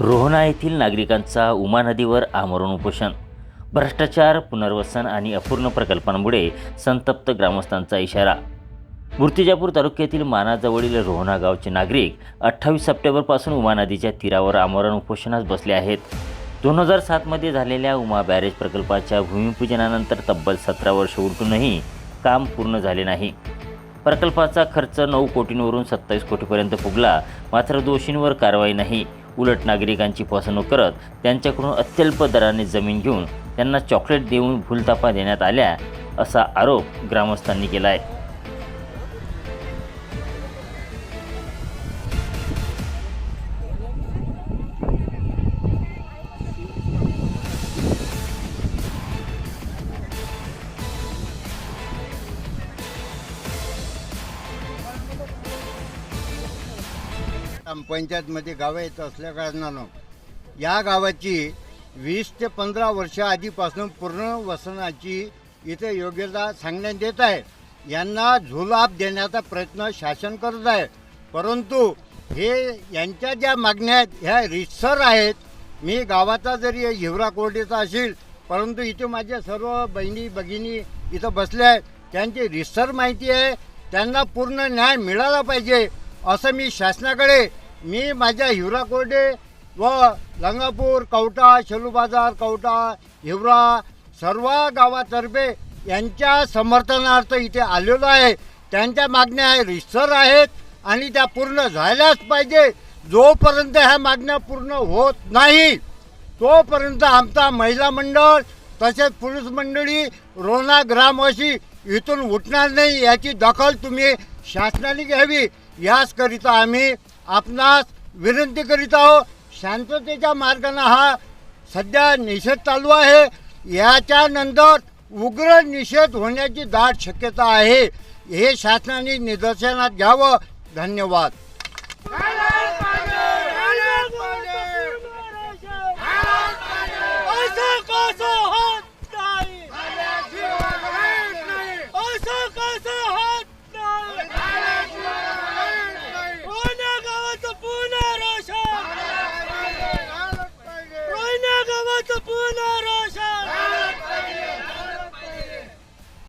रोहना येथील नागरिकांचा उमा नदीवर आमरण उपोषण भ्रष्टाचार पुनर्वसन आणि अपूर्ण प्रकल्पांमुळे संतप्त ग्रामस्थांचा इशारा. मूर्तिजापूर तालुक्यातील मानाजवळील रोहना गावचे नागरिक अठ्ठावीस सप्टेंबरपासून उमा नदीच्या तीरावर आमरण उपोषणास बसले आहेत. दोन हजार सातमध्ये झालेल्या उमा बॅरेज प्रकल्पाच्या भूमिपूजनानंतर तब्बल सतरा वर्ष उलटूनही काम पूर्ण झाले नाही. प्रकल्पाचा खर्च नऊ कोटींवरून सत्तावीस कोटीपर्यंत फुगला मात्र दोषींवर कारवाई नाही. उलट नागरिकांची फसवणूक करत त्यांच्याकडून अत्यल्प दराने जमीन घेऊन त्यांना चॉकलेट देऊन भूलतापा देण्यात आल्या असा आरोप ग्रामस्थांनी केला आहे. ग्रामपंचायतमध्ये गावं येत असल्या कारणानं या गावाची वीस ते पंधरा वर्ष आधीपासून पूर्ण वसनाची इथे योग्यता सांगण्यात येत आहे. यांना झुलाभ देण्याचा प्रयत्न शासन करत आहे. परंतु हे यांच्या ज्या मागण्या आहेत ह्या रितसर आहेत. मी गावाचा जरी हिवरा कोर्टीचा असेल परंतु इथे माझ्या सर्व बहिणी भगिनी इथं बसल्या आहेत. त्यांची रितसर माहिती आहे. त्यांना पूर्ण न्याय मिळाला पाहिजे. असं मी शासनाकडे मी माझ्या हिवरा कोरडे व लंगापूर कवटा शेलू बाजार कवटा हिवरा सर्व गावातर्फे यांच्या समर्थनार्थ इथे आलेलो आहे. त्यांच्या मागण्या रिसर आहेत आणि त्या पूर्ण झाल्याच पाहिजे. जोपर्यंत ह्या मागण्या पूर्ण होत नाही तोपर्यंत आमचा महिला मंडळ तसेच पुरुष मंडळी रोना ग्रामवासी इथून उठणार नाही याची दखल तुम्ही शासनाने घ्यावी. याचकरिता आम्ही आपणास विनंती करीत आहोत शांततेच्या मार्गाने हा सध्या निषेध चालू आहे. याच्यानंतर उग्र निषेध होण्याची दाट शक्यता आहे. हे शासनाने निदर्शनात घ्यावं. धन्यवाद. कसं होत नाही?